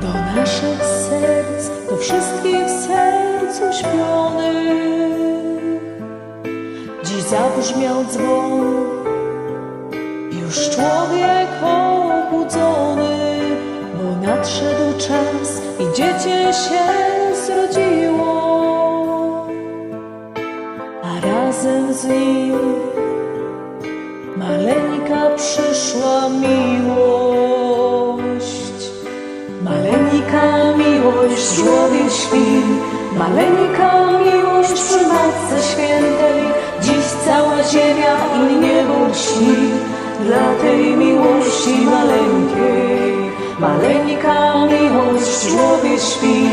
do naszych serc, do wszystkich serc uśpionych. Dziś zabrzmiał dzwon, już człowiek obudzony, bo nadszedł czas i dziecię się zrodziło, a razem z nim maleńka przyszła miłość. Żłobie śpi, maleńka miłość przy Matce Świętej. Dziś cała ziemia i niebo śni dla tej miłości maleńkiej. Maleńka miłość w żłobie śpi,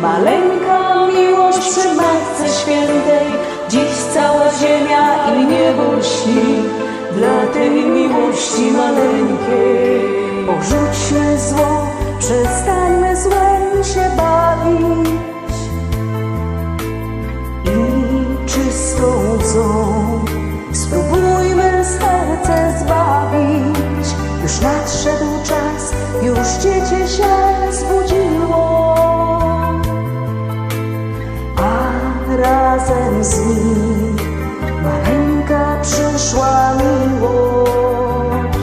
maleńka miłość przy Matce Świętej. Dziś cała ziemia i niebo śni dla tej miłości maleńkiej. Porzućmy zło, przestańmy się bawić i czystą łzą spróbujmy serce zbawić. Już nadszedł czas, już dziecię się zbudziło, a razem z nim maleńka przyszła miłość.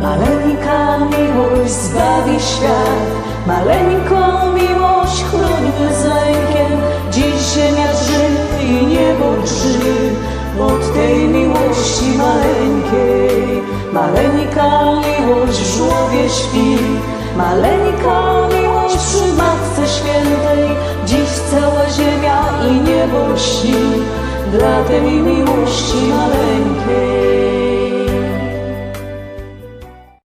Maleńka miłość zbawi świat, maleńką miłość chronimy z lękiem. Dziś ziemia drży i niebo drży od tej miłości maleńkiej. Maleńka miłość w żłowie śpi, maleńka miłość przy Matce Świętej. Dziś cała ziemia i niebo śni dla tej miłości maleńkiej.